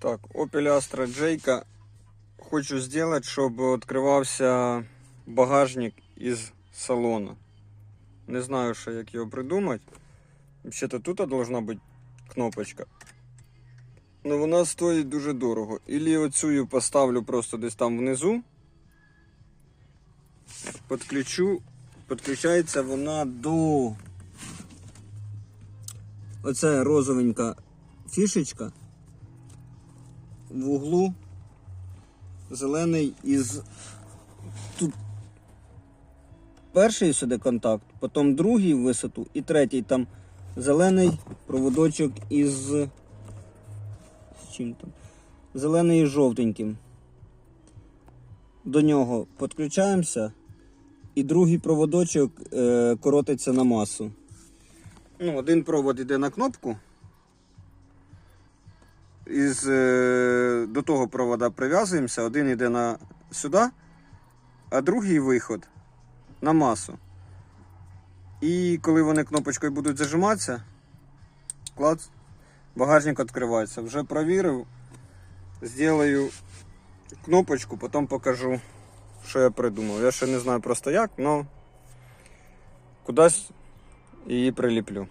Так, Opel Astra J. Хочу сделать, щоб відкривався багажник із салону. Не знаю, ще як його придумати. Взагалі-то тут должна бути кнопочка. Ну вона стоїть дуже дорого. Ілі оцю поставлю просто десь там внизу. Подключу. Підключається вона до. Оце розовенька фішечка в углу зелений із тут перший сюди контакт, потім другий в висоту і третій там зелений проводочок із з чим там? Зелений із жовтеньким. До нього підключаємося, і другий проводочок е, коротиться на масу. Ну, один провод йде на кнопку. Із, е, до того провода прив'язуємося, один йде на сюди, а другий виход на масу. І коли вони кнопочкою будуть зажиматися, клац, багажник відкривається. Вже провірив, зроблю кнопочку, потім покажу, що я придумав. Я ще не знаю просто як, але кудись її приліплю.